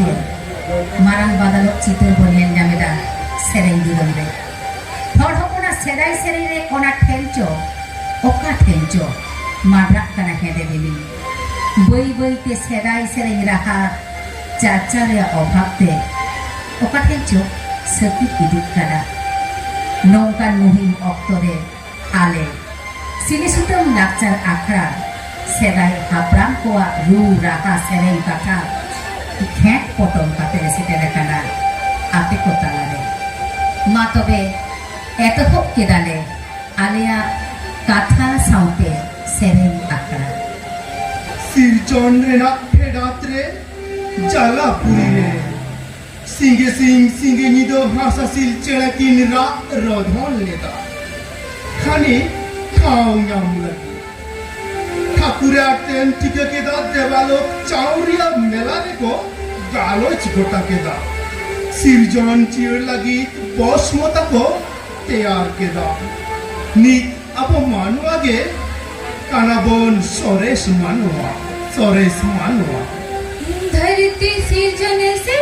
ছিলেন মারাং বাদালত চিতুর বললেন, জামেদা, সেরাই দিলাম রে হর হকুনা সেরাই সেরাই রে ওনা ঠেলচ ওকা ঠেলচ মাডরাক কানা হেঁদে দিলি। বই বইতে সেরাই সেরাই রাখা চার্চা রে অভাবতে, ওকা ঠেলচ সকি ইদুক কানা নৌকার মহিম অক্তরে আলে সিনেসুতম লাকচার আখড়া, সেরাই হাবরাম কোয়া রু রাখা সেরাই কাঠা। পটল কাটে সেটা দেখানা আতে কোতালারে মা তবে এত হোক কেডালে আলেয়া কাথা সাউতে সেরেন আঁকড়া সিরজন রেনা ফেডাত্রে জ্বালা পুরিরে সিঙ্গে সিং সিঙ্গে নিদ হাসাসিল চেড়াকিন রা রধন লেদা। খানি খাও নাম লাগে। ঠাকুরে আটেন ঠিকে কেদার দেবালোক, চাউরিয়া মেলা রেখো গালজ গোটাকে দা। সিরজন চির লাগি বসমতাক তে কে দা। নিত আপ মানুয়াগে কানাবন সরেশ মানুয়া সরেশ মানুয়া। ধরতি সিরজনে সে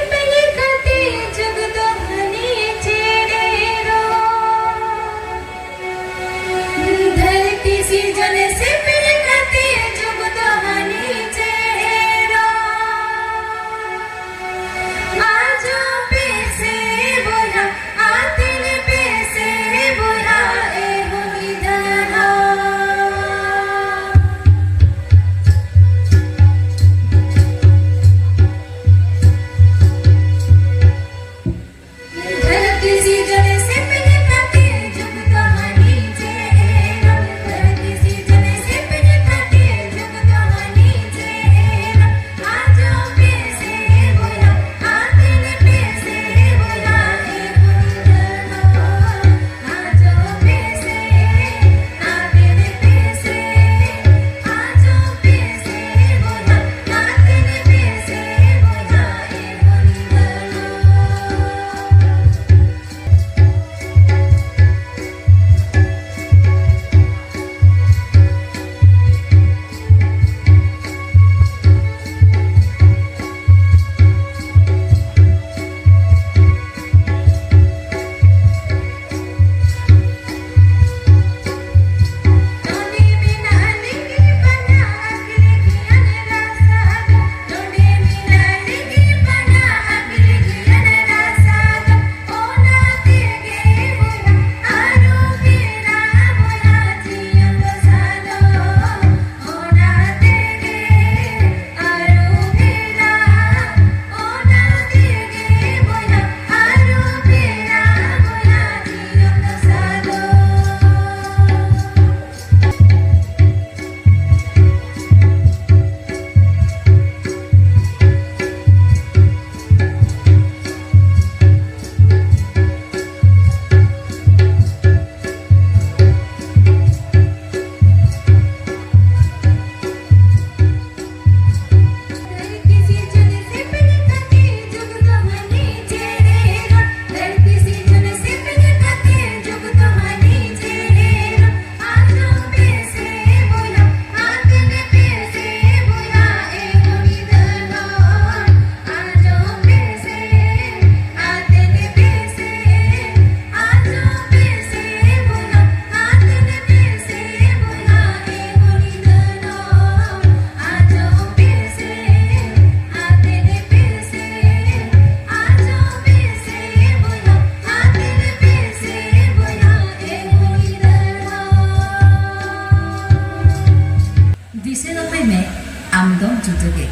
19 암동 주적에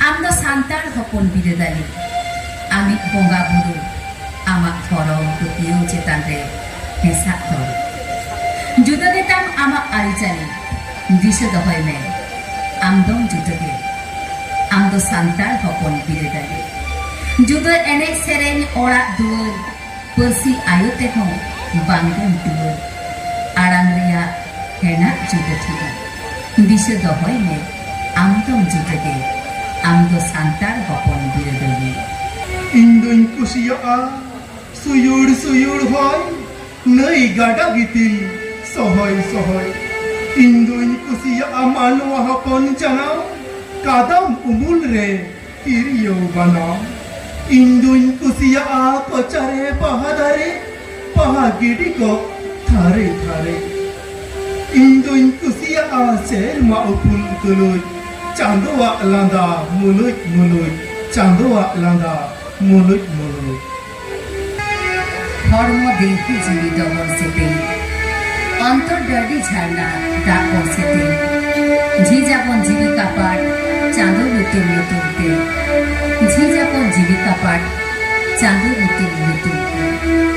암도 산딸 허폰 비르다니 아미 봉가 부르 아마 더러 그 비오 제단데 회사 더러 주덕에 땅 아마 알자니 디셔도 허이메 암동 주적에 암도 산딸 허폰 비르다니 ᱡᱩᱫᱟᱹ ᱮᱱᱮᱡ ᱥᱮᱨᱮᱧ ᱚᱲᱟᱜ ᱫᱩᱣᱟᱹᱨ ᱯᱟᱹᱨᱥᱤ ᱟᱭᱳ ᱛᱮᱦᱚᱸ ᱵᱟᱝᱵᱚᱱ ᱫᱩᱣᱟᱹᱨ ᱟᱲᱟᱝ ᱨᱮᱭᱟᱜ ᱦᱮᱱᱟᱜ ᱡᱩᱫᱟᱹ ᱴᱷᱤᱠᱟ Dice do hoine, amdong jutete, amdo santar hopon biredoni. Indoin kusiya a, suyur suyur hoy, nai gada gitin, sohoy sohoy. Indoin kusiya a manwa hopon janao, kadam umul re, kiriyo banao. Indoin kusiya a pachare pahadare, paha gidiko, thare thare. কো থারে থারে ইন্দুইন কুসিয়া আ সের মা উপুল তুলুই চান্দোয়া লান্দা মুলুই মুলুই চান্দোয়া লান্দা মুলুই মুলুই হর্ম দেহি জীবী double সেতে অন্তর্ডাডি ঝারনা ডাক সেতে ঝিজাপন জীবিকা পাঠ চাঁদো নতুন নতুনতে ঝিজাপন জীবিকা পাঠ চাঁদো নতুন নতুনতে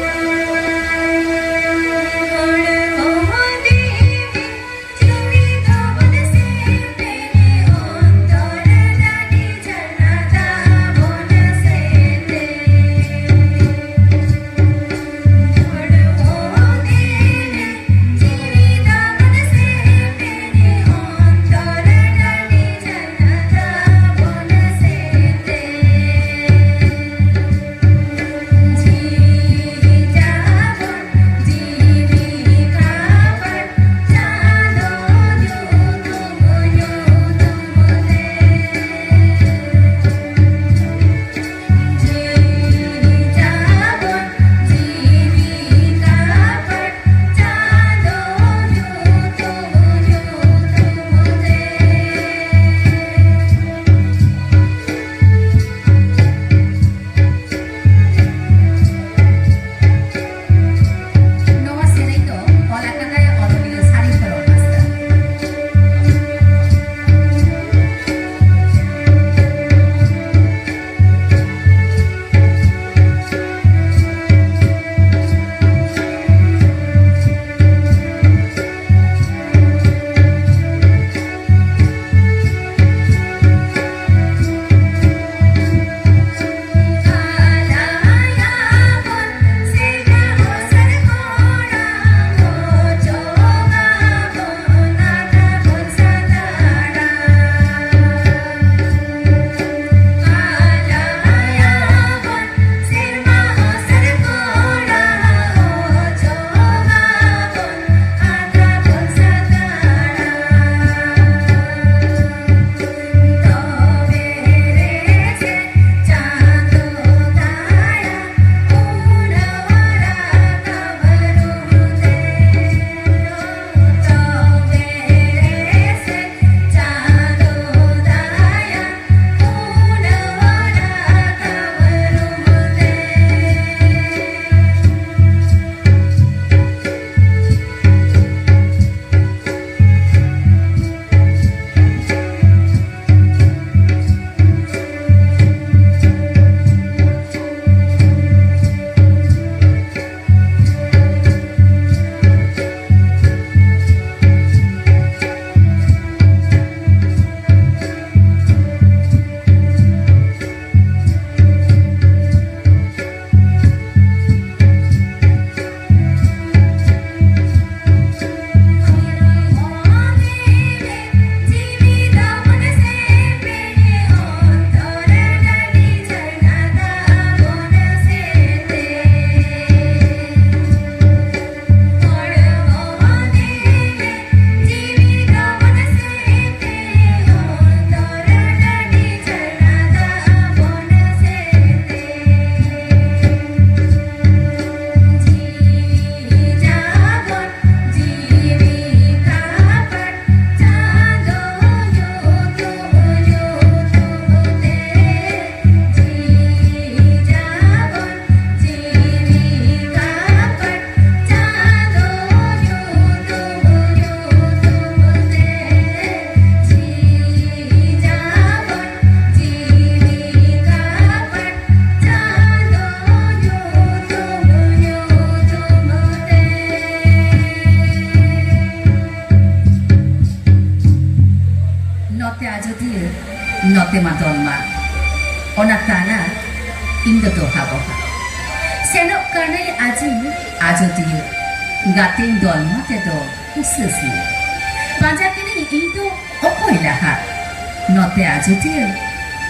notte Ajodir, notte Madonna, ona prana indoto havoha. Seno kanai ajin Ajodir, gatin dolmate do usisi. Panjakini indo okoilaha, notte Ajodir,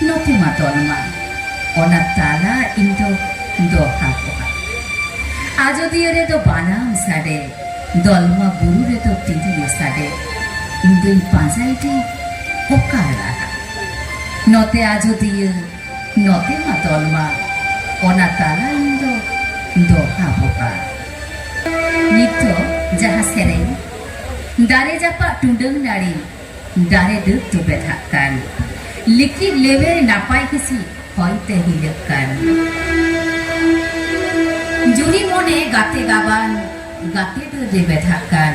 notte Madonna, ona tala indo do havoha. Ajodir do banam sade, dolma buru to tidi sade. দুই পাঁচাইটি pocara. No te ha dir, no te ma dolma, ona talando, doha boba. Nito, jaha sereng, dare japa tundang nari, dare duk tu bethakan. Liki lewe napai kisi, hoy te hilakkan. জুড়ি মনে গাতে গাবান গাতে দে ব্যথাকান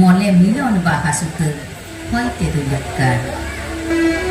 মনে মিলন বা হাসুতে হইতে দুলক কান দারে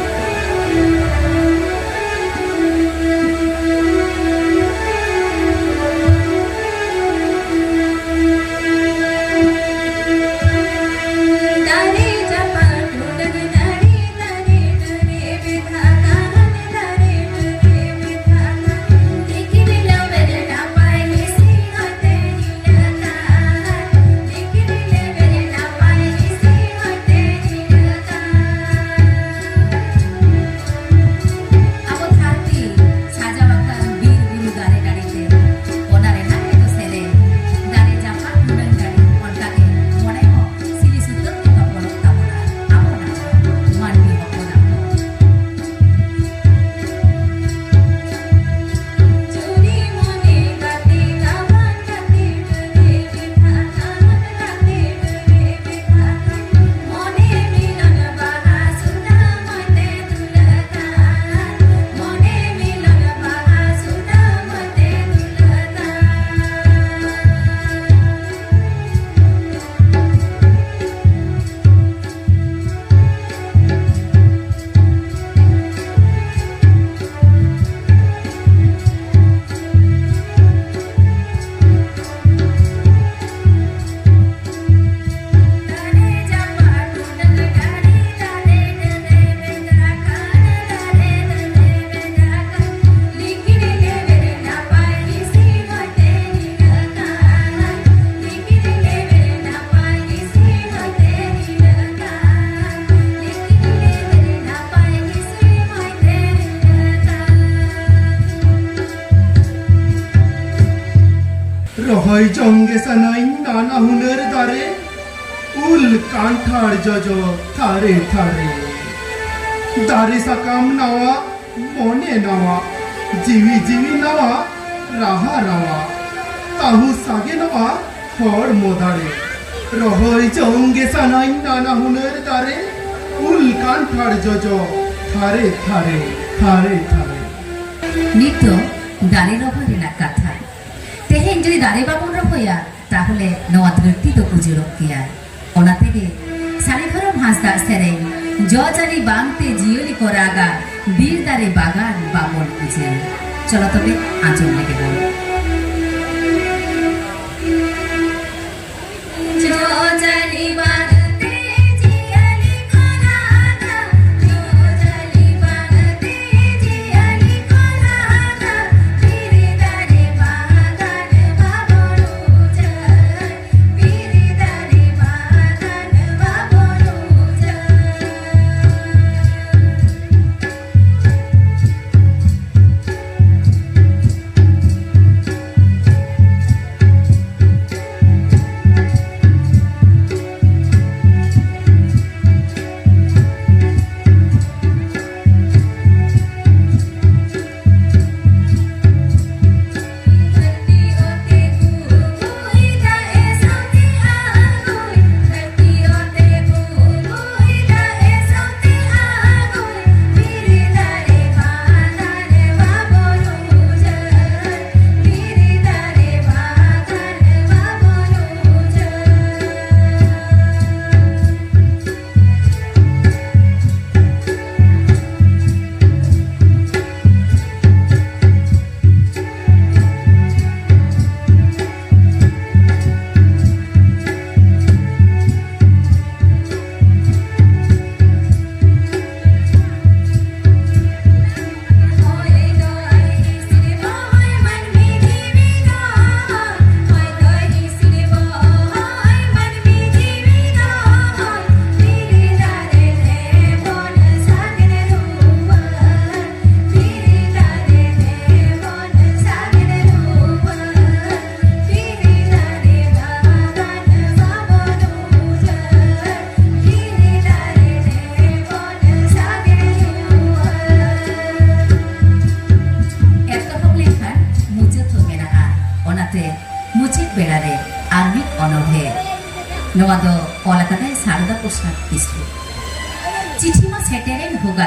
ওই জঙ্গে সানাই নানা হুনের দ্বারে, উল কান্ঠার যজ থারে থারে। দারে সাকাম নাওয়া মনে নাওয়া জিবি জিবি নাওয়া, রাহা রাওয়া। তাহু সাগে নাওয়া, খড় মোদারে রহই জঙ্গে সানাই নানা হুনের দ্বারে, উল কান্ঠার যজ থারে থারে থারে থারে। নৃত্য দ্বারের অভাব এলাকা। ᱛᱮᱦᱮᱧ ᱡᱩᱫᱤ ᱫᱟᱨᱮ ᱵᱟᱵᱚᱱ ᱨᱚᱦᱚᱭᱟ ᱛᱟᱦᱚᱞᱮ ᱱᱚᱣᱟ ᱫᱷᱟᱹᱨᱛᱤ ᱫᱚ ᱩᱡᱟᱹᱲᱚᱜ ᱜᱮᱭᱟ ᱚᱱᱟ ᱛᱮᱜᱮ ᱥᱟᱞᱤᱜᱷᱚᱨᱚᱢ ᱦᱟᱸᱥᱫᱟ ᱥᱮᱨᱮᱧ ᱡᱚ ᱡᱟᱹᱨᱤ ᱵᱟᱝᱛᱮ ᱡᱤᱭᱟᱹᱞᱤ ᱠᱚ ᱨᱟᱜᱟ ᱵᱤᱨ ᱫᱟᱨᱮ ᱵᱟᱜᱟᱱ ᱵᱟᱵᱚᱱ ᱩᱡᱟᱹᱲ ᱪᱚᱞᱚ ᱛᱚᱵᱮ ᱟᱸᱡᱚᱢ ᱞᱮᱜᱮ ᱵᱚᱱ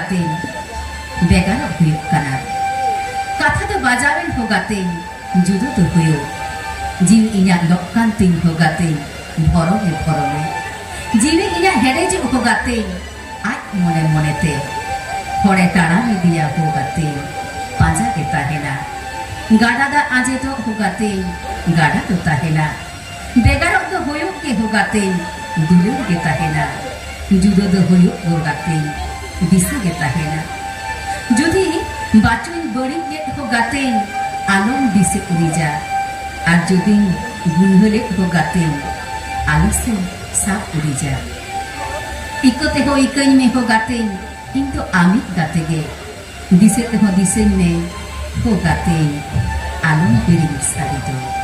가때 내가 후육가나 가타도 바자른 호가때 주도도 후요 진 이냐 럭간띵 호가때 ভরমে ভরমে। জীবে ইনা হেরে যে উপগাতে আজ মনে মনেতে হরে তারা দিয়া হোগাতে পাঁজা কে তাহেলা গাডাদা আজে তো হোগাতে গাডা তো তাহেলা বেগারক তো হয়েও কে হোগাতে দূরেও কে তাহেলা জুদো তো হয়েও হোগাতে দিশে কে তাহেনা যদি বাচুন বড়ি লেট হোগাতে আলম দিশে উড়ি যা আর যদি গুনহলে হোগাতে alis sen sa urija. Iko teho ikain me ho gaten, into amit gatege. Dise teho disen me ho gaten, alon piring sarito.